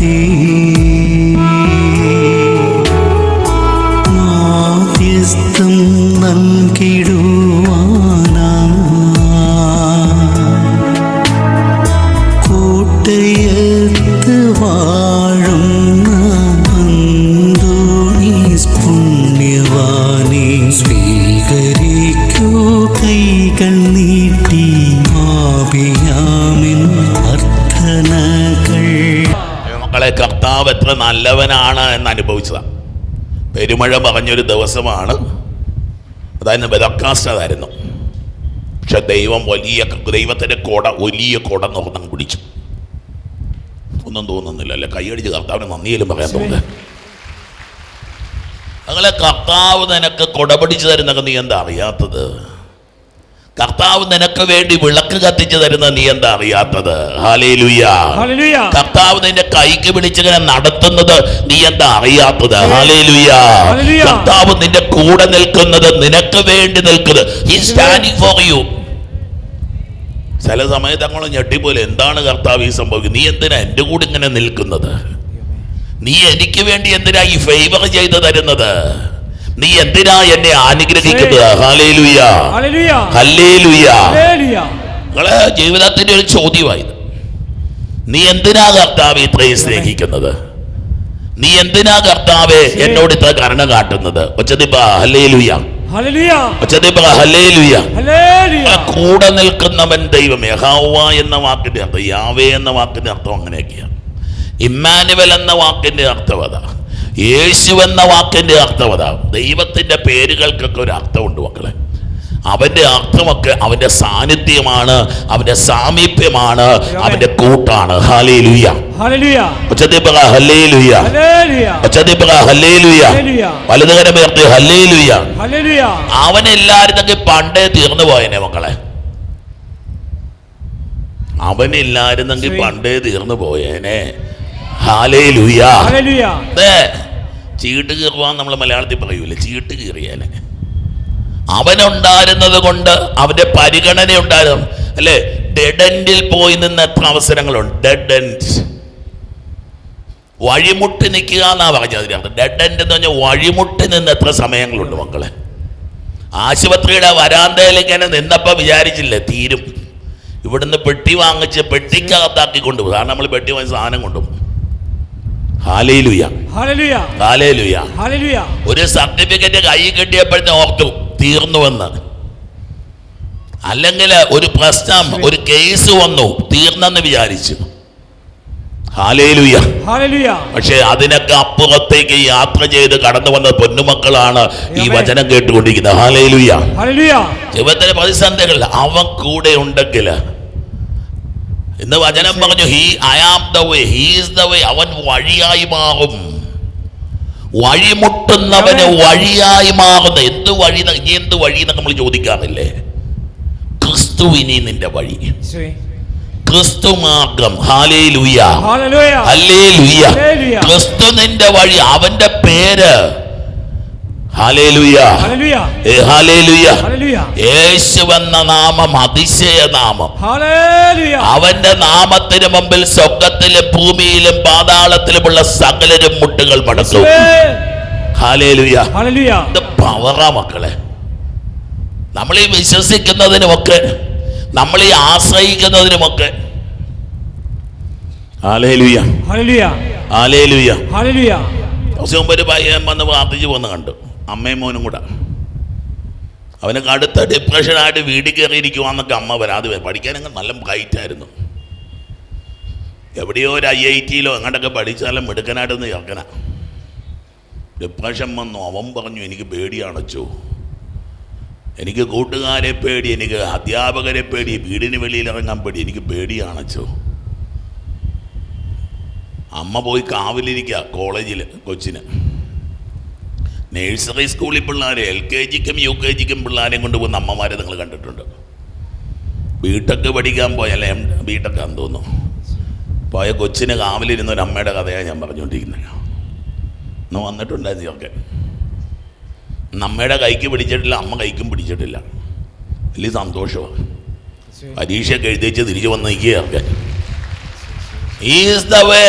ഉപേക്ഷിക്കാതെ മാധ്യസ്ഥം നൽകിടുവാനാ. കോട്ടയത്ത് വാഴുന്ന പുണ്യവാനെ സ്വീകരിക്കൂ കൈകൾ നീട്ടി കർത്താവ് എത്ര നല്ലവനാണ് എന്ന് അനുഭവിച്ചതാണ് പെരുമഴ പറഞ്ഞൊരു ദിവസമാണ്. അതായത് വെതക്കാസ്റ്റ് അതായിരുന്നു പക്ഷെ ദൈവം വലിയ ദൈവത്തിന്റെ കൊട വലിയ കൊട നോർന്നം കുടിച്ചു ഒന്നും തോന്നുന്നില്ല അല്ലേ കൈയടിച്ച് കർത്താവിന് നന്ദിയിലും പറയാൻ തോന്നുന്നത് അങ്ങനെ കർത്താവ് നിനക്ക് കൊടപിടിച്ച് തരുന്നൊക്കെ നീ എന്താ അറിയാത്തത്? കർത്താവ് നിനക്ക് വേണ്ടി വിളക്ക് കത്തിച്ചു തരുന്ന നീ എന്താ അറിയാത്തത്? കർത്താവ് നിന്റെ കൈക്ക് പിടിച്ചിങ്ങനെ നടത്തുന്നത് നീ എന്താ അറിയാത്തത്. കർത്താവ് നിന്റെ കൂടെ നിൽക്കുന്നത് നിനക്ക് വേണ്ടി നിൽക്കുന്നത്. ഹി സ്റ്റാൻഡിങ് ഫോർ യു ചില സമയത്ത് അങ്ങോട്ട് ഞെട്ടിപ്പോലെ എന്താണ് കർത്താവ് ഈ സംഭവിക്കുന്നത്? നീ എന്തിനാ എന്റെ കൂടെ ഇങ്ങനെ നിൽക്കുന്നത്? നീ എനിക്ക് വേണ്ടി എന്തിനാ ഈ ഫേവർ ചെയ്തു തരുന്നത്? നീ എന്തിനാ എന്നെ അനുഗ്രഹിക്കുന്നത്? നിങ്ങളെ ജീവിതത്തിന്റെ ഒരു ചോദ്യമായത്. നീ എന്തിനാ കർത്താവ് ഇത്രയും സ്നേഹിക്കുന്നത്? നീ എന്തിനാ കർത്താവെ എന്നോട് ഇത്ര കരുണ കാട്ടുന്നത്? ഒച്ചതിപ്പ കൂടെ നിൽക്കുന്നവൻ ദൈവം യഹോവ എന്ന വാക്കിന്റെ അർത്ഥം യാവേ എന്ന വാക്കിന്റെ അർത്ഥം അങ്ങനെയൊക്കെയാണ്. ഇമ്മാനുവൽ എന്ന വാക്കിന്റെ അർത്ഥം അതാ. യേശു എന്ന വാക്കിന്റെ അർത്ഥം അതാ. ദൈവത്തിന്റെ പേരുകൾക്കൊക്കെ ഒരു അർത്ഥമുണ്ട് മക്കളെ. അവന്റെ അർത്ഥമൊക്കെ അവന്റെ സാന്നിധ്യമാണ് അവന്റെ സാമീപ്യമാണ് അവന്റെ കൂട്ടാണ്. ഹല്ലേലൂയ. ഹല്ലേലൂയ. ഉച്ചത്തിൽ പറ ഹല്ലേലൂയ. ഹല്ലേലൂയ. ഉച്ചത്തിൽ പറ ഹല്ലേലൂയ. ഹല്ലേലൂയ. വലതുകരം ഹല്ലേലൂയ. ഹല്ലേലൂയ. അവനില്ലായിരുന്നെങ്കിൽ പണ്ടേ തീർന്നു പോയനെ മക്കളെ. അവനില്ലായിരുന്നെങ്കിൽ പണ്ടേ തീർന്നു പോയേനെ. ഹാലേ ലുയ ഹല്ലേലൂയ ചീട്ട് കീറുവാൻ നമ്മൾ മലയാളത്തിൽ പറയൂലേ? ചീട്ട് കീറിയാൽ. അവനുണ്ടായിരുന്നത് കൊണ്ട് അവന്റെ പരിഗണന ഉണ്ടായിരുന്നു അല്ലേ ഡെഡൻഡിൽ പോയി നിന്ന് എത്ര അവസരങ്ങളുണ്ട്? ഡെഡ് എൻഡ് വഴിമുട്ടി നിൽക്കുക എന്നാ പറഞ്ഞത് അതിനകത്ത് ഡെഡ് എന്ന് പറഞ്ഞാൽ വഴിമുട്ടി നിന്ന് എത്ര സമയങ്ങളുണ്ട് മക്കളെ? ആശുപത്രിയുടെ വരാന്തയിൽ ഇങ്ങനെ നിന്നപ്പോൾ വിചാരിച്ചില്ലേ? തീരും. ഇവിടുന്ന് പെട്ടി വാങ്ങിച്ച് പെട്ടിക്കകത്താക്കി കൊണ്ടുപോകും കാരണം നമ്മൾ പെട്ടി വാങ്ങിച്ച സാധനം കൊണ്ടുപോകും ഹാലേലുയ ഹല്ലേലൂയ ഹാലേലുയ ഹല്ലേലൂയ ഒരു സർട്ടിഫിക്കറ്റ് കൈ കിട്ടിയപ്പോഴത്തെ ഓർത്തു തീർന്നുവെന്ന്. അല്ലെങ്കിൽ ഒരു പ്രശ്നം ഒരു കേസ് വന്നു തീർന്നെന്ന് വിചാരിച്ചു. പക്ഷേ അതിനൊക്കെ അപ്പുറത്തേക്ക് യാത്ര ചെയ്ത് കടന്നു വന്ന പൊന്നുമക്കളാണ് ഈ വചനം കേട്ടുകൊണ്ടിരിക്കുന്നത്. ഹാലേലുയ ജീവിതത്തിലെ പ്രതിസന്ധികൾ അവൻ കൂടെ ഉണ്ടെങ്കിൽ ഇന്ന് വചനം പറഞ്ഞു he I am the way he's the way അവൻ വഴിയായി മാറും. വഴിമുട്ടുന്നവന് വഴിയായി മാറുന്ന എന്ത് വഴി ഇനി എന്ത് വഴി എന്നൊക്കെ നമ്മൾ ചോദിക്കാറില്ലേ? ക്രിസ്തു ഇനി നിന്റെ വഴി. ക്രിസ്തു മാർഗം. ഹാലേ ലുയ്യ ക്രിസ്തു നിന്റെ വഴി. അവന്റെ പേര് ഹാലേ ലുയ ഹല്ലേലൂയ ഹാലേ ഹല്ലേലൂയ യേശു എന്ന നാമം അതിശയ നാമം. അവന്റെ നാമത്തിന് മുമ്പിൽ സ്വർഗത്തിലും ഭൂമിയിലും പാതാളത്തിലുമുള്ള സകലരും മുട്ടുകൾ മടക്കും. ഇത് പവറാ മക്കളെ. നമ്മൾ ഈ വിശ്വസിക്കുന്നതിനുമൊക്കെ നമ്മൾ ഈ ആശ്രയിക്കുന്നതിനുമൊക്കെ ഒരു പയ്യൻ വന്ന് പ്രാർത്ഥിച്ചു പോന്ന് കണ്ടു. അമ്മയും മോനും കൂടെ. അവന് അടുത്ത ഡിപ്രഷനായിട്ട് വീട്ടിൽ കയറിയിരിക്കുവാന്നൊക്കെ അമ്മ വരാതെ വരും. പഠിക്കാനങ്ങ് നല്ല ബ്രൈറ്റായിരുന്നു എവിടെയോ ഒരു ഐ ഐ ടിയിലോ എങ്ങോട്ടൊക്കെ പഠിച്ചാലും മിടുക്കനായിട്ടൊന്ന് ചേർക്കന ഡിപ്രഷൻ വന്നു. അവൻ പറഞ്ഞു എനിക്ക് പേടിയാണച്ചോ എനിക്ക് കൂട്ടുകാരെ പേടി എനിക്ക് അധ്യാപകരെ പേടി വീടിന് വെളിയിൽ ഇറങ്ങാൻ പേടി. എനിക്ക് പേടിയാണച്ചോ അമ്മ പോയി കാവിലിരിക്കുക കോളേജിൽ കൊച്ചിന്. നേഴ്സറി സ്കൂളിൽ പിള്ളേരെ എൽ കെ ജിക്കും യു കെ ജിക്കും പിള്ളേരെയും കൊണ്ടുപോകുന്ന അമ്മമാരെ നിങ്ങൾ കണ്ടിട്ടുണ്ട്. ബിടെക് പഠിക്കാൻ പോയ അല്ലെ വീട്ടൊക്കെ എന്ന് തോന്നുന്നു. പോയ കൊച്ചിന് കാവിലിരുന്ന ഒരു അമ്മയുടെ കഥയാണ് ഞാൻ പറഞ്ഞുകൊണ്ടിരിക്കുന്നത്. ഇന്ന് വന്നിട്ടുണ്ടായിരുന്നു ഇതൊക്കെ. അമ്മയുടെ കൈക്ക് പിടിച്ചിട്ടില്ല അമ്മ കൈക്കും പിടിച്ചിട്ടില്ല. വലിയ സന്തോഷമാണ്. പരീക്ഷയൊക്കെ എഴുതിച്ച് തിരിച്ചു വന്ന് നിൽക്കുകയൊക്കെ ഈസ് ദ വേ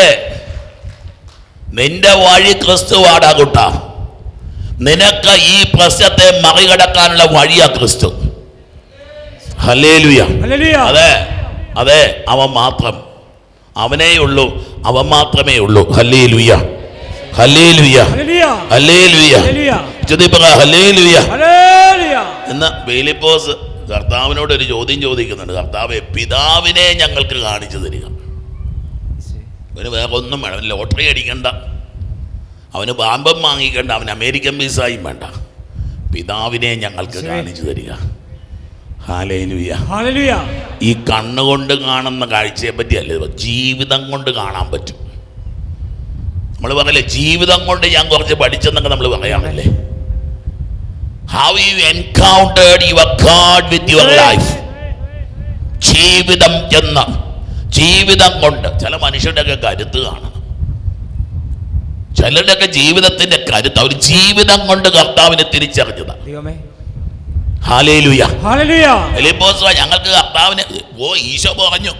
നിന്റെ വഴി ക്രിസ്തുവാടാ കുട്ട. നിനക്ക് ഈ പ്രശ്നത്തെ മറികടക്കാനുള്ള വഴിയാ ക്രിസ്തു. അതെ അതെ അവൻ മാത്രം. അവനേ ഉള്ളൂ അവൻ മാത്രമേ ഉള്ളൂ. ഹല്ലേലൂയ. ലുയ ഹല്ലേലൂയ. ലുയ എന്ന് ബേലിപ്പോസ് കർത്താവിനോട് ഒരു ചോദ്യം ചോദിക്കുന്നുണ്ട്. കർത്താവെ പിതാവിനെ ഞങ്ങൾക്ക് കാണിച്ചു തരിക. അവന് വേറെ ഒന്നും വേണം ലോട്ടറി അടിക്കണ്ട. അവന് പാമ്പം വാങ്ങിക്കേണ്ട അവന് അമേരിക്കൻ വിസായും വേണ്ട. പിതാവിനെ ഞങ്ങൾക്ക് കാണിച്ചു തരിക. ഈ കണ്ണുകൊണ്ട് കാണുന്ന കാഴ്ചയെ പറ്റിയല്ല ജീവിതം കൊണ്ട് കാണാൻ പറ്റും. നമ്മൾ പറയല്ലേ ജീവിതം കൊണ്ട് ഞാൻ കുറച്ച് പഠിച്ചെന്നൊക്കെ നമ്മൾ പറയാമല്ലേ how you encountered your God with your life ജീവിതം എന്ന ജീവിതം കൊണ്ട്. ചില മനുഷ്യരുടെയൊക്കെ കരുത്ത് കാണണം ചിലരുടെയൊക്കെ ജീവിതത്തിന്റെ കരുത്ത് അവർ ജീവിതം കൊണ്ട് കർത്താവിനെ തിരിച്ചറിഞ്ഞതാ. ദൈവമേ. ഞങ്ങൾക്ക് കർത്താവിനെ ഓ ഈശോ പറഞ്ഞു.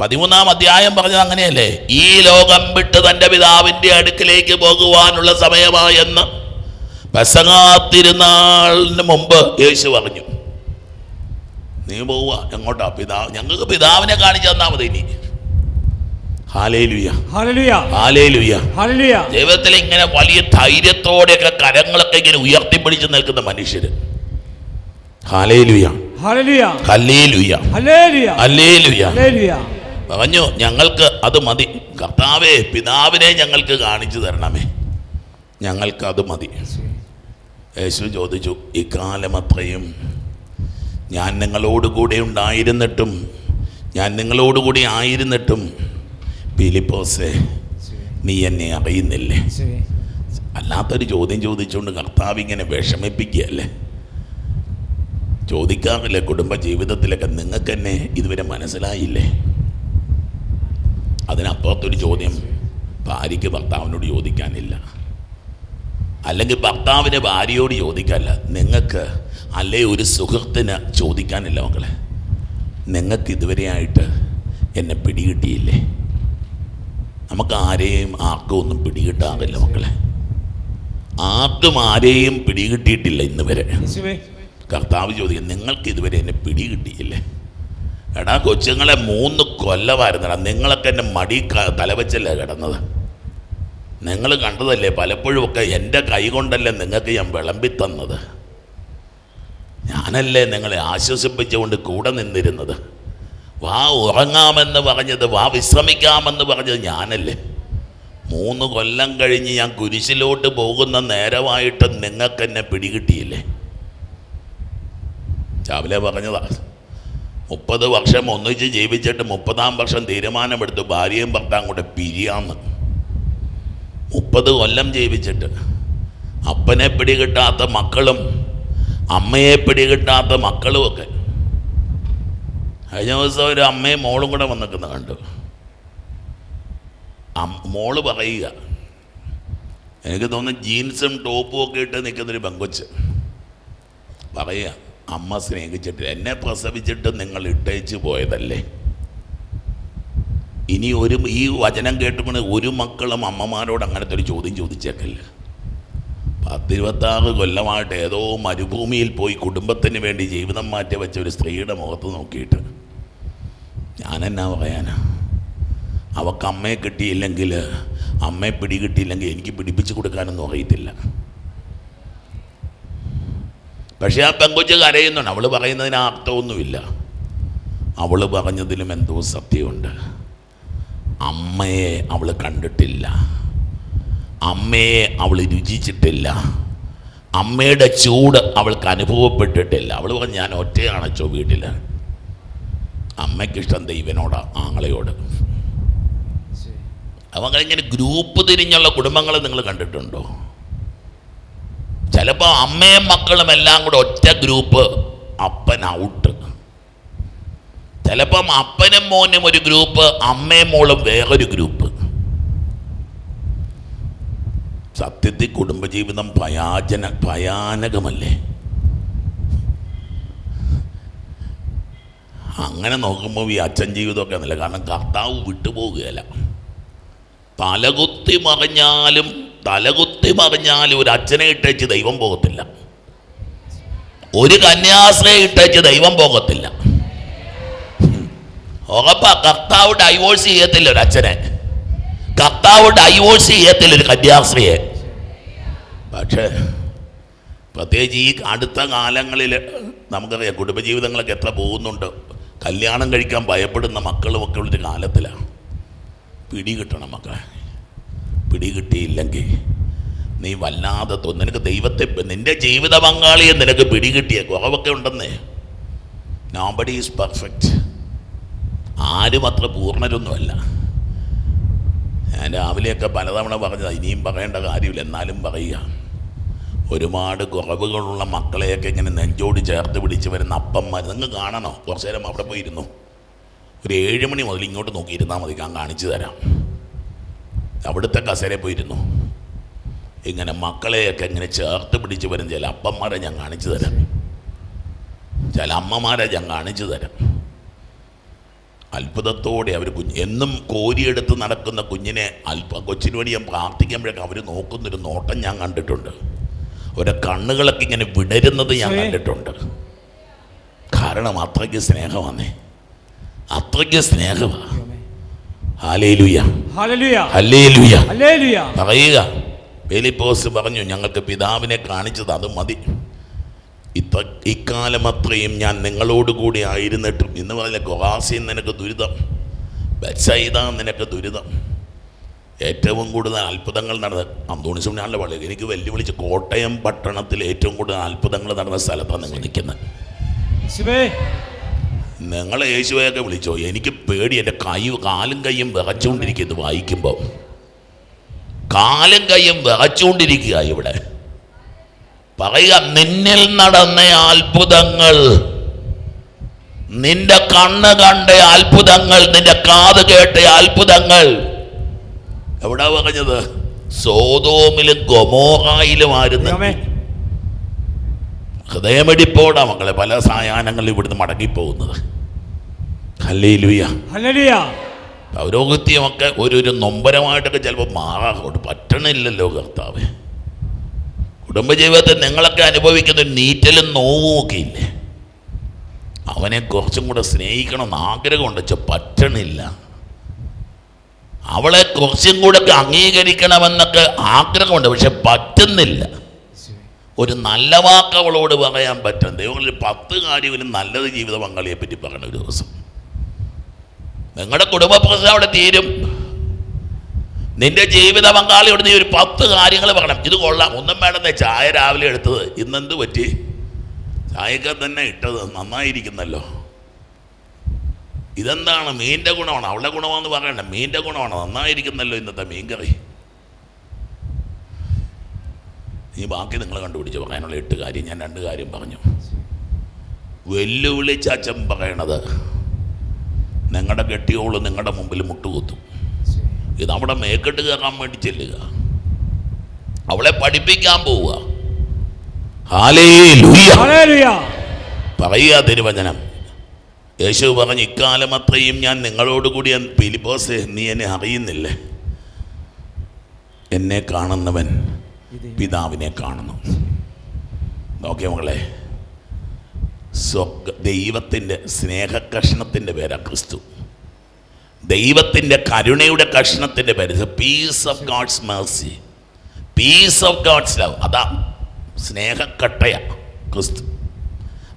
പതിമൂന്നാം അധ്യായം പറഞ്ഞത് അങ്ങനെയല്ലേ? ഈ ലോകം വിട്ട് തന്റെ പിതാവിന്റെ അടുക്കിലേക്ക് പോകുവാനുള്ള സമയമായെന്ന് പെസങ്ങാത്തിരുന്നാളിന് മുമ്പ് യേശു പറഞ്ഞു. നീ പോവുക എങ്ങോട്ടാ? പിതാവ് ഞങ്ങൾക്ക് പിതാവിനെ കാണിച്ചു തന്നാ മതി ഇനി. ജീവിതത്തിൽ ഇങ്ങനെ വലിയ ധൈര്യത്തോടെയൊക്കെ കരങ്ങളൊക്കെ ഇങ്ങനെ ഉയർത്തിപ്പിടിച്ച് നിൽക്കുന്ന മനുഷ്യര്. പറഞ്ഞു ഞങ്ങൾക്ക് അത് മതി. കർത്താവേ പിതാവിനെ ഞങ്ങൾക്ക് കാണിച്ചു തരണമേ. ഞങ്ങൾക്ക് അത് മതി. യേശു ചോദിച്ചു ഇക്കാലം അത്രയും ഞാൻ നിങ്ങളോടുകൂടെ ഉണ്ടായിരുന്നിട്ടും ഞാൻ നിങ്ങളോടുകൂടി ആയിരുന്നിട്ടും ഫിലിപ്പോസേ നീ എന്നെ അറിയുന്നില്ലേ? അല്ലാത്തൊരു ചോദ്യം ചോദിച്ചുകൊണ്ട് കർത്താവ് ഇങ്ങനെ വിഷമിപ്പിക്കുകയല്ലേ? ചോദിക്കാറില്ലേ കുടുംബ ജീവിതത്തിലൊക്കെ നിങ്ങൾക്ക് തന്നെ ഇതുവരെ മനസ്സിലായില്ലേ? അതിനപ്പുറത്തൊരു ചോദ്യം ഭാര്യയ്ക്ക് ഭർത്താവിനോട് ചോദിക്കാനില്ല. അല്ലെങ്കിൽ ഭർത്താവിന് ഭാര്യയോട് ചോദിക്കാനില്ല. നിങ്ങൾക്ക് അല്ലേ ഒരു സുഹൃത്തിന് ചോദിക്കാനില്ല മക്കളെ? നിങ്ങൾക്ക് ഇതുവരെയായിട്ട് എന്നെ പിടികിട്ടിയില്ലേ? നമുക്ക് ആരെയും ആർക്കും ഒന്നും പിടികിട്ടാറില്ല മക്കളെ. ആർക്കും ആരെയും പിടികിട്ടിയിട്ടില്ല ഇന്ന് വരെ. കർത്താവ് ചോദിക്കും നിങ്ങൾക്ക് ഇതുവരെ എന്നെ പിടികിട്ടിയില്ലേ? എടാ കൊച്ചുങ്ങളെ മൂന്ന് കൊല്ലമായിരുന്നടാ. നിങ്ങളൊക്കെ എന്റെ മടി തലവെച്ചല്ലേ കിടന്നത്? നിങ്ങൾ കണ്ടതല്ലേ പലപ്പോഴും ഒക്കെ എന്റെ കൈ കൊണ്ടല്ലേ നിങ്ങൾക്ക് ഞാൻ വിളമ്പി തന്നത്? ഞാനല്ലേ നിങ്ങളെ ആശ്വസിപ്പിച്ചുകൊണ്ട് കൂടെ നിന്നിരുന്നത്? വാ ഉറങ്ങാമെന്ന് പറഞ്ഞത് വാ വിശ്രമിക്കാമെന്ന് പറഞ്ഞത് ഞാനല്ലേ? മൂന്ന് കൊല്ലം കഴിഞ്ഞ് ഞാൻ കുരിശിലോട്ട് പോകുന്ന നേരമായിട്ട് നിങ്ങൾക്ക് എന്നെ പിടികിട്ടിയില്ലേ? രാവിലെ പറഞ്ഞതാ. മുപ്പത് വർഷം ഒന്നിച്ച് ജീവിച്ചിട്ട് മുപ്പതാം വർഷം തീരുമാനമെടുത്തു ഭാര്യയും ഭർത്താവും കൂടെ പിരിയാന്ന്. മുപ്പത് കൊല്ലം ജീവിച്ചിട്ട് അപ്പനെ പിടികിട്ടാത്ത മക്കളും അമ്മയെ പിടികിട്ടാത്ത മക്കളും ഒക്കെ കഴിഞ്ഞ ദിവസം ഒരു അമ്മയും മോളും കൂടെ വന്നിക്കുന്ന കണ്ടു. മോൾ പറയുക എനിക്ക് തോന്നുന്നു ജീൻസും ടോപ്പും ഒക്കെ ഇട്ട് നിൽക്കുന്നൊരു പെങ്കൊച്ച്. പറയുക അമ്മ സ്നേഹിച്ചിട്ടില്ല എന്നെ പ്രസവിച്ചിട്ട് നിങ്ങൾ ഇട്ടേച്ച് പോയതല്ലേ? ഇനി ഒരു ഈ വചനം കേട്ടുമ്പോൾ ഒരു മക്കളും അമ്മമാരോട് അങ്ങനത്തെ ഒരു ചോദ്യം ചോദിച്ചേക്കല്ല? പത്തിരുപത്താറ് കൊല്ലമായിട്ട് ഏതോ മരുഭൂമിയിൽ പോയി കുടുംബത്തിന് വേണ്ടി ജീവിതം മാറ്റി വെച്ച ഒരു സ്ത്രീയുടെ മുഖത്ത് നോക്കിയിട്ട് ഞാനെന്നാ പറയാനാ? അവക്ക് അമ്മയെ കിട്ടിയില്ലെങ്കിൽ അമ്മയെ പിടികിട്ടിയില്ലെങ്കിൽ എനിക്ക് പിടിപ്പിച്ച് കൊടുക്കാനൊന്നും അറിയത്തില്ല. പക്ഷേ ആ പെങ്കൊച്ച് കരയുന്നുണ്ട്. അവൾ പറയുന്നതിന് അർത്ഥമൊന്നുമില്ല. അവൾ പറഞ്ഞതിലും എന്തോ സത്യമുണ്ട്. അമ്മയെ അവൾ കണ്ടിട്ടില്ല. അമ്മയെ അവൾ രുചിച്ചിട്ടില്ല. അമ്മയുടെ ചൂട് അവൾക്ക് അനുഭവപ്പെട്ടിട്ടില്ല. അവൾ പറഞ്ഞു ഞാൻ ഒറ്റയാണച്ചോ വീട്ടിൽ അമ്മയ്ക്കിഷ്ടം ദൈവനോട് ആങ്ങളയോട്. അവങ്ങൾ ഇങ്ങനെ ഗ്രൂപ്പ് തിരിഞ്ഞുള്ള കുടുംബങ്ങൾ നിങ്ങൾ കണ്ടിട്ടുണ്ടോ? ചിലപ്പോൾ അമ്മയും മക്കളും എല്ലാം കൂടെ ഒറ്റ ഗ്രൂപ്പ് അപ്പൻ ഔട്ട് ചിലപ്പം അപ്പനും മോനും ഒരു ഗ്രൂപ്പ് അമ്മയും മോളും വേറൊരു ഗ്രൂപ്പ് സത്യത്തിൽ കുടുംബജീവിതം ഭയാജന ഭയാനകമല്ലേ അങ്ങനെ നോക്കുമ്പോൾ ഈ അച്ഛൻ ജീവിതമൊക്കെ നല്ല കാരണം കർത്താവ് വിട്ടുപോകുകയല്ല. തലകുത്തി മറിഞ്ഞാലും തലകുത്തി മറിഞ്ഞാലും ഒരു അച്ഛനെ ഇട്ടേച്ച് ദൈവം പോകത്തില്ല. ഒരു കന്യാസ്ത്രീയെ ഇട്ടേച്ച് ദൈവം പോകത്തില്ല. ഉറപ്പാ കർത്താവ് ഡൈവോഴ്സ് ചെയ്യത്തില്ല ഒരു അച്ഛനെ. കർത്താവ് ഡൈവോഴ്സ് ചെയ്യത്തില്ല ഒരു കന്യാസ്ത്രീയെ. പക്ഷേ പ്രത്യേകിച്ച് ഈ അടുത്ത കാലങ്ങളിൽ നമുക്കറിയാം കുടുംബജീവിതങ്ങളൊക്കെ എത്ര പോകുന്നുണ്ട്. കല്യാണം കഴിക്കാൻ ഭയപ്പെടുന്ന മക്കളും ഒക്കെ ഉള്ളൊരു കാലത്തിലാണ് പിടി കിട്ടണം മക്കളെ. പിടി കിട്ടിയില്ലെങ്കിൽ നീ വല്ലാതെ തോന്നും നിനക്ക് ദൈവത്തെ നിന്റെ ജീവിത പങ്കാളിയെ നിനക്ക് പിടി കിട്ടിയ കുറവൊക്കെ ഉണ്ടെന്നേ. നോബഡി ഈസ് പെർഫെക്റ്റ് ആരും അത്ര പൂർണരൊന്നുമല്ല. ഞാൻ രാവിലെയൊക്കെ പലതവണ പറഞ്ഞത് ഇനിയും പറയേണ്ട കാര്യമില്ല എന്നാലും പറയുക. ഒരുപാട് കുറവുകളുള്ള മക്കളെയൊക്കെ ഇങ്ങനെ നെഞ്ചോട് ചേർത്ത് പിടിച്ച് വരുന്ന അപ്പന്മാർ. നിങ്ങൾ കാണണോ? കുറച്ച് നേരം അവിടെ പോയിരുന്നു. ഒരു ഏഴ് മണി മുതൽ ഇങ്ങോട്ട് നോക്കിയിരുന്നാൽ മതി. ഞാൻ കാണിച്ചു തരാം. അവിടുത്തെ കസേര പോയിരുന്നു. ഇങ്ങനെ മക്കളെയൊക്കെ ഇങ്ങനെ ചേർത്ത് പിടിച്ച് വരുന്ന ചില അപ്പന്മാരെ ഞാൻ കാണിച്ചു തരാം. ചില അമ്മമാരെ ഞാൻ കാണിച്ചു തരാം. അത്ഭുതത്തോടെ അവർ കുഞ്ഞ് എന്നും കോരിയെടുത്ത് നടക്കുന്ന കുഞ്ഞിനെ അല്പ കൊച്ചിനു വേണ്ടി ഞാൻ പ്രാർത്ഥിക്കുമ്പോഴൊക്കെ അവർ നോക്കുന്നൊരു നോട്ടം ഞാൻ കണ്ടിട്ടുണ്ട്. അവരുടെ കണ്ണുകളൊക്കെ ഇങ്ങനെ വിടരുന്നത് ഞാൻ കണ്ടിട്ടുണ്ട്. കാരണം അത്രയ്ക്ക് സ്നേഹമാണേ. അത്രയ്ക്ക് സ്നേഹമാണ്. പറയുക. ബേലിപ്പോസ് പറഞ്ഞു ഞങ്ങൾക്ക് പിതാവിനെ കാണിച്ചത് അത് മതി. ഇത്ര ഇക്കാലം അത്രയും ഞാൻ നിങ്ങളോട് കൂടി ആയിരുന്നിട്ടും. ഇന്ന് പറഞ്ഞ കൊറാസിൻ നിനക്ക് ദുരിതം. ബസൈദ നിനക്ക് ദുരിതം. ഏറ്റവും കൂടുതൽ അത്ഭുതങ്ങൾ നടന്ന അന്തോണി അന്തോണിസുമണിയാണല്ലോ വളരെ എനിക്ക് വെല്ലുവിളിച്ച് കോട്ടയം പട്ടണത്തിൽ ഏറ്റവും കൂടുതൽ അത്ഭുതങ്ങൾ നടന്ന സ്ഥലത്താണ് നിങ്ങൾ നിൽക്കുന്നത്. നിങ്ങൾ യേശുവയൊക്കെ വിളിച്ചോ? എനിക്ക് പേടി. എന്റെ കൈ കാലും കൈയും വിറച്ചുകൊണ്ടിരിക്കുന്നു വായിക്കുമ്പോൾ കാലും കൈയും വിറച്ചുകൊണ്ടിരിക്കുക ഇവിടെ. പറയുക നിന്നിൽ നടന്ന അത്ഭുതങ്ങൾ നിന്റെ കണ്ണ് കണ്ട അത്ഭുതങ്ങൾ നിന്റെ കാത് കേട്ട അത്ഭുതങ്ങൾ എവിടാ പറഞ്ഞത്? സോതോമിലും ഗൊമോഹായിലും ആയിരുന്നു. ഹൃദയമെടിപ്പോടാ മക്കളെ പല സായാഹ്നങ്ങളിൽ ഇവിടുന്ന് മടങ്ങിപ്പോകുന്നത്. പൗരോഹിത്യമൊക്കെ ഒരു ഒരു നൊമ്പരമായിട്ടൊക്കെ ചിലപ്പോൾ മാറാറുണ്ട് പറ്റണില്ലല്ലോ കർത്താവ്. കുടുംബജീവിതത്തിൽ നിങ്ങളൊക്കെ അനുഭവിക്കുന്ന ഒരു നീറ്റലും നോവും ഒക്കെ ഇല്ലേ? അവനെ കുറച്ചും കൂടെ സ്നേഹിക്കണമെന്ന് ആഗ്രഹമുണ്ട് പറ്റണില്ല. അവളെ കുറച്ചും കൂടെ അംഗീകരിക്കണമെന്നൊക്കെ ആഗ്രഹമുണ്ട് പക്ഷെ പറ്റുന്നില്ല. ഒരു നല്ല വാക്ക് അവളോട് പറയാൻ പറ്റും ദൈവങ്ങളിൽ പത്ത് കാര്യം ഒരു നല്ലത് ജീവിത പങ്കാളിയെ പറ്റി പറയണ ഒരു ദിവസം. നിങ്ങളുടെ കുടുംബ പ്രശ്നം അവിടെ തീരും. നിന്റെ ജീവിത പങ്കാളിയോട് നീ ഒരു പത്ത് കാര്യങ്ങൾ പറയണം. ഇത് കൊള്ളാം. ഒന്നും വേണമെന്നേ ചായ രാവിലെ എടുത്തത്. ഇന്നെന്ത് പറ്റി? ചായക്ക തന്നെ ഇട്ടത് നന്നായിരിക്കുന്നല്ലോ. ഇതെന്താണ്? മീന്റെ ഗുണമാണ്. അവളുടെ ഗുണമാണെന്ന് പറയണ്ട. മീന്റെ ഗുണമാണ്. നന്നായിരിക്കുന്നല്ലോ ഇന്നത്തെ മീൻകറി. ഈ ബാക്കി നിങ്ങൾ കണ്ടുപിടിച്ച്. പറയാനുള്ള എട്ട് കാര്യം. ഞാൻ രണ്ട് കാര്യം പറഞ്ഞു. വെല്ലുവിളി ചാച്ചൻ പറയണത് നിങ്ങളുടെ കെട്ടിയോൾ നിങ്ങളുടെ മുമ്പിൽ മുട്ടുകുത്തും. ഇത് അവിടെ മേക്കെട്ട് കയറാൻ വേണ്ടി ചെല്ലുക. അവളെ പഠിപ്പിക്കാൻ പോവുക. പറയുക തിരുവചനം. യേശു പറഞ്ഞു ഇക്കാലം അത്രയും ഞാൻ നിങ്ങളോടുകൂടി ഫിലിപ്പോസ് നീ എന്നെ അറിയുന്നില്ലേ? എന്നെ കാണുന്നവൻ പിതാവിനെ കാണുന്നു. നോക്കിയ മകളെ സ്വർഗ ദൈവത്തിന്റെ സ്നേഹകഷ്ണത്തിന്റെ പേരാണ് ക്രിസ്തു. ദൈവത്തിന്റെ കരുണയുടെ കഷ്ണത്തിന്റെ പേര് piece of God's mercy piece of God's love അതാ സ്നേഹക്കട്ടയാണ് ക്രിസ്തു.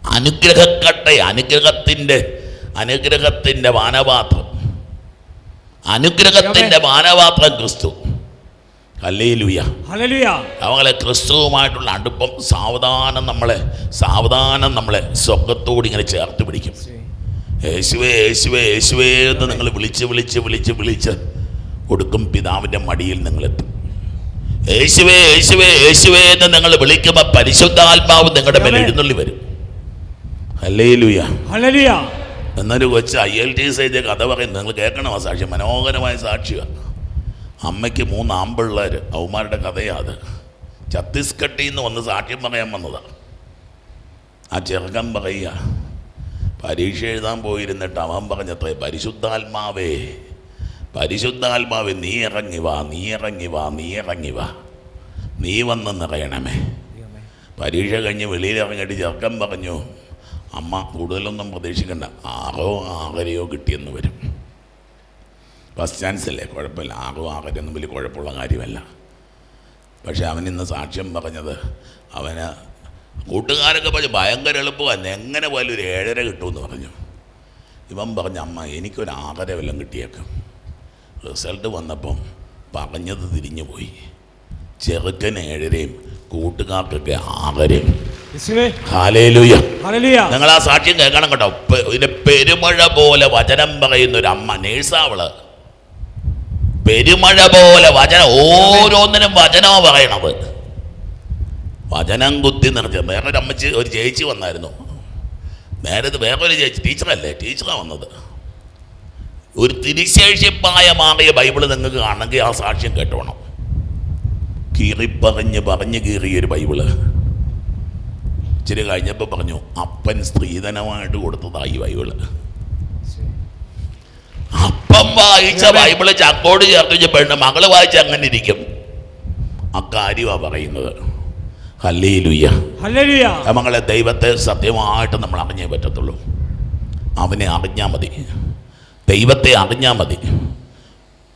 അനുഗ്രഹക്കട്ടയ അനുഗ്രഹത്തിന്റെ അനുഗ്രഹത്തിന്റെ മാനപാത്രം അനുഗ്രഹത്തിന്റെ മാനപാത്രം ക്രിസ്തു. അവങ്ങളെ ക്രിസ്തുവുമായിട്ടുള്ള അടുപ്പം സാവധാനം നമ്മളെ സാവധാനം നമ്മളെ സ്വർഗത്തോട് ഇങ്ങനെ ചേർത്ത് പിടിക്കും. യേശുവേ യേശുവേ യേശുവേ എന്ന് നിങ്ങൾ വിളിച്ച് വിളിച്ച് വിളിച്ച് വിളിച്ച് കൊടുക്കും പിതാവിന്റെ മടിയിൽ നിങ്ങളെത്തും. യേശുവേ യേശുവേ യേശുവേ എന്ന് നിങ്ങൾ വിളിക്കുമ്പോൾ പരിശുദ്ധാത്മാവ് നിങ്ങളുടെ മേലെ എഴുന്നള്ളി വരും. എന്നൊരു കൊച്ച് ഐ എൽ ടി എസ് എഴുതിയ കഥ പറയുന്നത് നിങ്ങൾ കേൾക്കണം ആ സാക്ഷി? മനോഹരമായ സാക്ഷിയാണ് അമ്മയ്ക്ക് മൂന്ന് ആമ്പിള്ളേർ അവന്മാരുടെ കഥയാണ് അത്. ഛത്തീസ്ഗഡിൽ നിന്ന് വന്ന് സാക്ഷ്യം പറയാൻ വന്നതാണ് ആ ചെറുക്കൻ പറയുക പരീക്ഷ എഴുതാൻ പോയിരുന്നിട്ട് അവൻ പറഞ്ഞത്രേ പരിശുദ്ധാത്മാവേ പരിശുദ്ധാത്മാവേ നീ ഇറങ്ങി വാ നീ ഇറങ്ങി വാ നീ ഇറങ്ങി വാ. നീ വന്ന് നിറയണമേ. പരീക്ഷ കഴിഞ്ഞ് വെളിയിൽ ഇറങ്ങിയിട്ട് ചെറുക്കൻ പറഞ്ഞു അമ്മ കൂടുതലൊന്നും പ്രതീക്ഷിക്കണ്ട. ആറോ ആറരയോ കിട്ടിയെന്ന് വരും. ഫസ്റ്റ് ചാൻസ് അല്ലേ? കുഴപ്പമില്ല. ആറോ ആറരയൊന്നും വലിയ കുഴപ്പമുള്ള കാര്യമല്ല. പക്ഷെ അവൻ ഇന്ന് സാക്ഷ്യം പറഞ്ഞത് അവന് കൂട്ടുകാരൊക്കെ പറഞ്ഞു ഭയങ്കര എളുപ്പമാണ് എങ്ങനെ പോയാലും ഒരു ഏഴര കിട്ടുമെന്ന് പറഞ്ഞു. ഇവൻ പറഞ്ഞ അമ്മ എനിക്കൊരു ആറര വല്ലതും കിട്ടിയേക്കും. റിസൾട്ട് വന്നപ്പം പറഞ്ഞത് തിരിഞ്ഞു പോയി ചെറുക്കൻ ഏഴരയും കൂട്ടുകാർക്കൊക്കെ ഹല്ലേലൂയ നിങ്ങൾ ആ സാക്ഷ്യം കേൾക്കണം കേട്ടോ. ഇതിന്റെ പെരുമഴ പോലെ വചനം പറയുന്ന ഒരു അമ്മ നേഴ്സാവൾ. പെരുമഴ പോലെ വചനം ഓരോന്നിനും വചനമാ പറയണത്. വചനം കുത്തി നിർത്തി വേറൊരു അമ്മച്ചി ഒരു ചേച്ചി വന്നായിരുന്നു. നേരത്തെ വേറൊരു ചേച്ചി ടീച്ചറല്ലേ? ടീച്ചറാണ് വന്നത്. ഒരു തിരിശേഷിപ്പായ മാറിയ ബൈബിൾ നിങ്ങൾക്ക് കാണണമെങ്കിൽ ആ സാക്ഷ്യം കേട്ടോണം. കീറി പറഞ്ഞ് പറഞ്ഞ് കീറിയൊരു ബൈബിൾ. ഇച്ചിരി കഴിഞ്ഞപ്പോൾ പറഞ്ഞു അപ്പൻ സ്ത്രീധനമായിട്ട് കൊടുത്തതായി ബൈബിൾ. അപ്പം വായിച്ച ബൈബിൾ ചക്കോട് ചേർത്ത് പെണ്ണ് മകൾ വായിച്ച അങ്ങനെ ഇരിക്കും. അക്കാര്യമാ പറയുന്നത്. മകളെ ദൈവത്തെ സത്യമായിട്ട് നമ്മൾ അറിഞ്ഞേ പറ്റത്തുള്ളൂ. അവനെ അറിഞ്ഞാൽ മതി. ദൈവത്തെ അറിഞ്ഞാൽ മതി.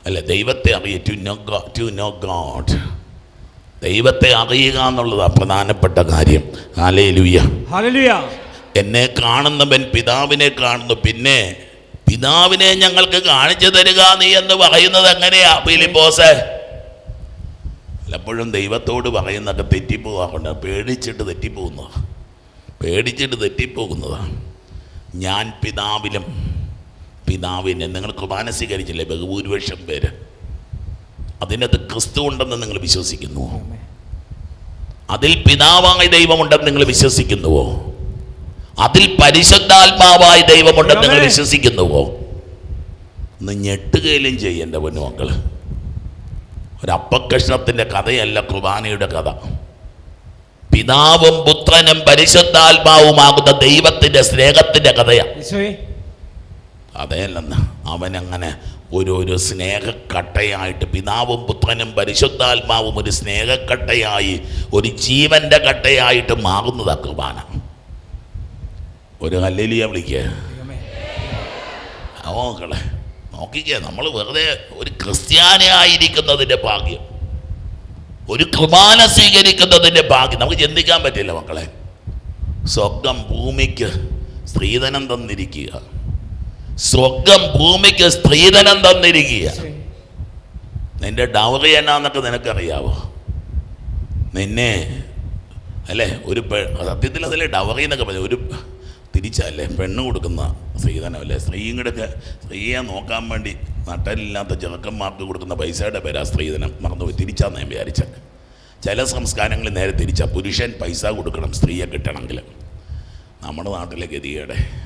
അല്ല ദൈവത്തെ അറിയ. To know to know God ദൈവത്തെ അറിയുക എന്നുള്ളതാണ് പ്രധാനപ്പെട്ട കാര്യം. Hallelujah hallelujah. എന്നെ കാണുന്നവൻ പിതാവിനെ കാണുന്നു. പിന്നെ പിതാവിനെ ഞങ്ങൾക്ക് കാണിച്ചു തരിക നീ എന്ന് പറയുന്നത് എങ്ങനെയാ ഫിലിപ്പോസേ? പലപ്പോഴും ദൈവത്തോട് പറയുന്നൊക്കെ തെറ്റിപ്പോകാറുണ്ട് പേടിച്ചിട്ട് തെറ്റിപ്പോകുന്നതാണ് പേടിച്ചിട്ട് തെറ്റിപ്പോകുന്നതാണ് ഞാൻ പിതാവിലും പിതാവിനെ നിങ്ങൾ കുർബാന സ്വീകരിച്ചില്ലേ ബഹുഭൂരിപക്ഷം പേര്. അതിനകത്ത് ക്രിസ്തു ഉണ്ടെന്ന് നിങ്ങൾ വിശ്വസിക്കുന്നുവോ അതിൽ പിതാവായ ദൈവമുണ്ടെന്ന് നിങ്ങൾ വിശ്വസിക്കുന്നുവോ? അതിൽ പരിശുദ്ധാത്മാവായ ദൈവമുണ്ടെന്ന് നിങ്ങൾ. വിശ്വസിക്കുന്നുവോ? ഒന്ന് ഞെട്ടുകയിലും ചെയ്യേണ്ട പൊന്നു മക്കൾ ഒരപ്പക്കഷ്ണത്തിന്റെ കഥയല്ല കുർബാനയുടെ കഥ. പിതാവും പുത്രനും പരിശുദ്ധാത്മാവുമാകുന്ന ദൈവത്തിന്റെ സ്നേഹത്തിന്റെ കഥയാണ് അതേ അതേല്ലെന്ന് അവനങ്ങനെ ഒരു ഒരു സ്നേഹക്കട്ടയായിട്ട് പിതാവും പുത്രനും പരിശുദ്ധാത്മാവും ഒരു സ്നേഹക്കട്ടയായി ഒരു ജീവന്റെ കട്ടയായിട്ട് മാറുന്നതാ കുർബാന ഒരു ഹല്ലേലിയ വിളിക്കുക നോക്കളെ നോക്കിക്കേ നമ്മൾ വെറുതെ ഒരു ക്രിസ്ത്യാനിയായിരിക്കുന്നതിന്റെ ഭാഗ്യം. ഒരു കുർബാന സ്വീകരിക്കുന്നതിന്റെ ഭാഗ്യം. നമുക്ക് ചിന്തിക്കാൻ പറ്റില്ല മക്കളെ. സ്വർഗം ഭൂമിക്ക് സ്ത്രീധനം തന്നിരിക്കുക. സ്വർഗം ഭൂമിക്ക് സ്ത്രീധനം തന്നിരിക്കുക. നിന്റെ ഡൗറി എന്നാന്നൊക്കെ നിനക്കറിയാവോ? നിന്നെ അല്ലേ? ഒരു പെ സത്യത്തിൽ അതല്ലേ ഡൗറി എന്നൊക്കെ പറഞ്ഞു ഒരു തിരിച്ചല്ലേ? പെണ്ണ് കൊടുക്കുന്ന സ്ത്രീധനം അല്ലേ? സ്ത്രീയും സ്ത്രീകളുടെ സ്ത്രീയെ നോക്കാൻ വേണ്ടി നട്ടലില്ലാത്ത ചെറുക്കന്മാർക്ക് കൊടുക്കുന്ന പൈസയുടെ പേരാ സ്ത്രീധനം. മറന്നുപോയി. തിരിച്ചാന്ന് ഞാൻ വിചാരിച്ചത് ചില സംസ്കാരങ്ങളിൽ നേരെ തിരിച്ചാൽ പുരുഷൻ പൈസ കൊടുക്കണം സ്ത്രീയെ കിട്ടണമെങ്കിൽ. നമ്മുടെ നാട്ടിലെ ഗതികേടെ.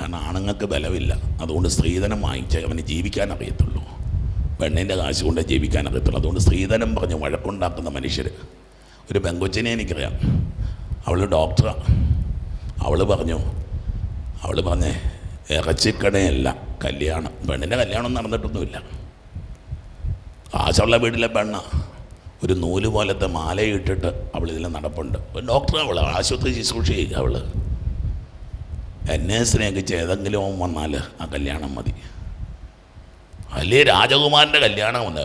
കാരണം ആണുങ്ങൾക്ക് ബലമില്ല. അതുകൊണ്ട് സ്ത്രീധനം വാങ്ങിച്ച് അവന് ജീവിക്കാൻ അറിയത്തുള്ളൂ. പെണ്ണിന്റെ കാശ് കൊണ്ട് ജീവിക്കാൻ അറിയത്തുള്ളൂ. അതുകൊണ്ട് സ്ത്രീധനം പറഞ്ഞ് വഴക്കുണ്ടാക്കുന്ന മനുഷ്യർ ഒരു പെങ്കൊച്ചിനെ എനിക്കറിയാം. അവൾ ഡോക്ടറാണ് അവൾ പറഞ്ഞു അവൾ പറഞ്ഞേ ഇറച്ചിക്കടയല്ല കല്യാണം. പെണ്ണിന്റെ കല്യാണം നടന്നിട്ടൊന്നുമില്ല. കാശുള്ള വീട്ടിലെ പെണ്ണ. ഒരു നൂൽ പോലത്തെ മാലയിട്ടിട്ട് അവൾ ഇതിൽ നടപ്പുണ്ട് ഡോക്ടർ അവൾ ആശുപത്രി ശുശ്രൂഷ ചെയ്യുക അവൾ എന്നെ സ്നേഹിച്ച് ഏതെങ്കിലും വന്നാൽ ആ കല്യാണം മതി. അല്ലേ രാജകുമാരന്റെ കല്യാണം വന്ന്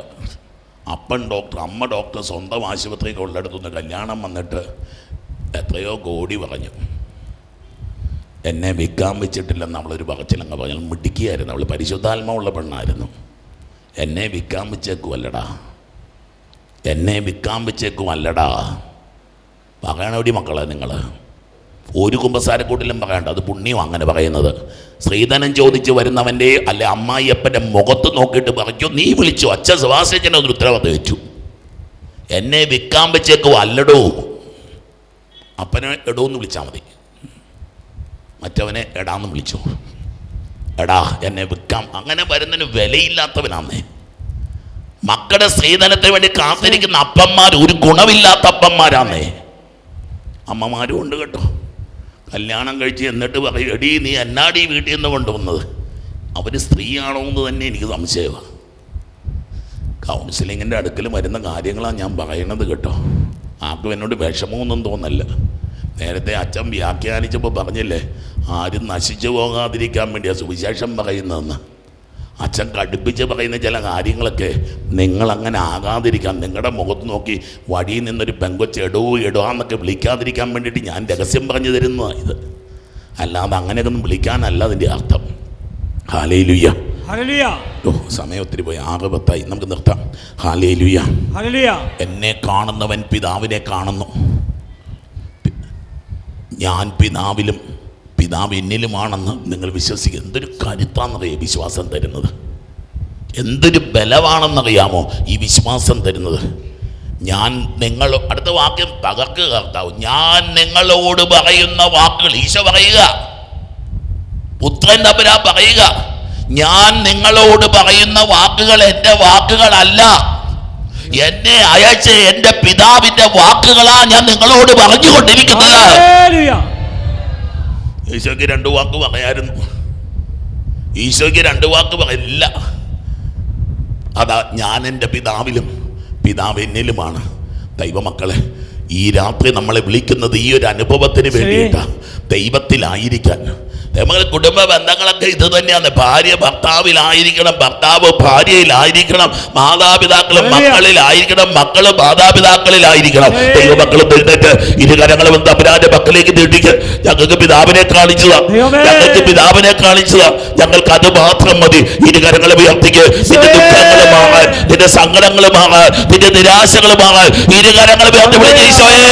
അപ്പൻ ഡോക്ടർ അമ്മ ഡോക്ടർ സ്വന്തം ആശുപത്രിക്ക് ഉള്ളിടത്തുനിന്ന് കല്യാണം വന്നിട്ട് എത്രയോ കോടി പറഞ്ഞു. എന്നെ വിൽക്കാൻ വെച്ചിട്ടില്ലെന്ന് അവളൊരു പറച്ചിലങ്ങ് പറഞ്ഞു. മിടിക്കുകയായിരുന്നു അവൾ പരിശുദ്ധാത്മാവുള്ള പെണ്ണായിരുന്നു. എന്നെ വിൽക്കാൻ വെച്ചേക്കുമല്ലടാ എന്നെ വിൽക്കാൻ വെച്ചേക്കുമല്ലടാ. പറയണോടി മക്കളെ നിങ്ങൾ ഒരു കുമ്പസാരക്കൂട്ടിലും പറയണ്ട അത് പുണ്യം അങ്ങനെ പറയുന്നത്. സ്ത്രീധനം ചോദിച്ച് വരുന്നവന്റെ അല്ലെ അമ്മായിയപ്പന്റെ മുഖത്ത് നോക്കിയിട്ട് പറഞ്ഞു നീ വിളിച്ചു അച്ഛൻ സുഭാഷേച്ചനെ ഒരു ഉത്തരവാദിത്വം വെച്ചു എന്നെ വിൽക്കാൻ വെച്ചേക്കോ അല്ലടോ അപ്പനെ എടോ എന്ന് വിളിച്ചാൽ മതി. മറ്റവനെ എടാന്ന് വിളിച്ചു. എടാ എന്നെ വിൽക്കാം. അങ്ങനെ വരുന്നതിന് വിലയില്ലാത്തവനാന്നേ. മക്കളുടെ സ്ത്രീധനത്തിന് വേണ്ടി കാത്തിരിക്കുന്ന അപ്പന്മാർ ഒരു ഗുണമില്ലാത്ത അപ്പന്മാരാന്നേ. അമ്മമാരും ഉണ്ട് കേട്ടോ. കല്യാണം കഴിച്ച് എന്നിട്ട് പറയും എടി നീ എന്നാടി വീട്ടിൽ നിന്ന് കൊണ്ടുവന്നത്? അവർ സ്ത്രീയാണോ എന്ന് തന്നെ എനിക്ക് സംശയമാണ് കൗൺസിലിങ്ങിന്റെ അടുക്കൽ വരുന്ന കാര്യങ്ങളാണ് ഞാൻ പറയണത് കേട്ടോ. ആർക്കും എന്നോട് വിഷമമൊന്നും തോന്നല്ല. നേരത്തെ അച്ഛൻ വ്യാഖ്യാനിച്ചപ്പോൾ പറഞ്ഞില്ലേ ആരും നശിച്ചു പോകാതിരിക്കാൻ വേണ്ടിയാണ് സുവിശേഷം പറയുന്നതെന്ന്. അച്ഛൻ കടുപ്പിച്ച് പറയുന്ന ചില കാര്യങ്ങളൊക്കെ നിങ്ങളങ്ങനെ ആകാതിരിക്കാൻ നിങ്ങളുടെ മുഖത്ത് നോക്കി വഴിയിൽ നിന്നൊരു പെങ്കൊച്ച് എടോ എടോ എന്നൊക്കെ വിളിക്കാതിരിക്കാൻ വേണ്ടിയിട്ട് ഞാൻ രഹസ്യം പറഞ്ഞു തരുന്നതാണ് ഇത്. അല്ലാതെ അങ്ങനെയൊക്കെ ഒന്നും വിളിക്കാനല്ല അതിന്റെ അർത്ഥം. ഹല്ലേലൂയ. ഓ സമയം ഒത്തിരി പോയി. ആറ് പത്തായി. നമുക്ക് നിർത്താം. ഹല്ലേലൂയ. എന്നെ കാണുന്നവൻ പിതാവിനെ കാണുന്നു. ഞാൻ പിതാവിലും പിതാവ് എന്നിലുമാണെന്ന് നിങ്ങൾ വിശ്വസിക്കുക. എന്തൊരു കരുത്താണെന്നറിയാം വിശ്വാസം തരുന്നത്? എന്തൊരു ബലമാണെന്നറിയാമോ ഈ വിശ്വാസം തരുന്നത്? ഞാൻ നിങ്ങൾ അടുത്ത വാക്യം തകർക്ക് കർത്താവ് ഞാൻ നിങ്ങളോട് പറയുന്ന വാക്കുകൾ ഈശോ പറയുക. പുത്രൻ തമ്പുരാൻ പറയുക ഞാൻ നിങ്ങളോട് പറയുന്ന വാക്കുകൾ എന്റെ വാക്കുകളല്ല. എന്നെ അയച്ച് എന്റെ പിതാവിന്റെ വാക്കുകളാ ഞാൻ നിങ്ങളോട് പറഞ്ഞുകൊണ്ടിരിക്കുന്നത്. ഈശോയ്ക്ക് രണ്ട് വാക്ക് പറയായിരുന്നു. ഈശോയ്ക്ക് രണ്ട് വാക്ക് പറയില്ല അതാ ഞാൻ എന്റെ പിതാവിലും പിതാവ് എന്നിലുമാണ്. ദൈവമക്കളെ ഈ രാത്രി നമ്മളെ വിളിക്കുന്നത് ഈ ഒരു അനുഭവത്തിന് വേണ്ടിയിട്ടാണ് ദൈവത്തിലായിരിക്കാൻ. നമ്മൾ കുടുംബ ബന്ധങ്ങളൊക്കെ ഇത് തന്നെയാണ്. ഭാര്യ ഭർത്താവിലായിരിക്കണം ഭർത്താവ് ഭാര്യയിലായിരിക്കണം മാതാപിതാക്കൾ. മക്കളിലായിരിക്കണം മക്കൾ മാതാപിതാക്കളിലായിരിക്കണം. ദൈവമക്കളും എഴുന്നേറ്റ് ഇരുകരങ്ങളും തമ്പുരാന്റെ മക്കളിലേക്ക് തിട്ടിക്ക് ഞങ്ങൾക്ക് പിതാവിനെ കാണിച്ചതാ. ഞങ്ങൾക്ക് പിതാവിനെ കാണിച്ചതാ. ഞങ്ങൾക്ക് അത് മാത്രം മതി. ഇരുകരങ്ങൾ ഉയർത്തിക്ക്. നിന്റെ ദുഃഖങ്ങൾ മാറാൻ നിന്റെ സങ്കടങ്ങൾ മാറാൻ നിന്റെ നിരാശകൾ മാറാൻ. ഇരുകരങ്ങൾ ഉയർത്തി വിളിക്ക് ഈശോയേ.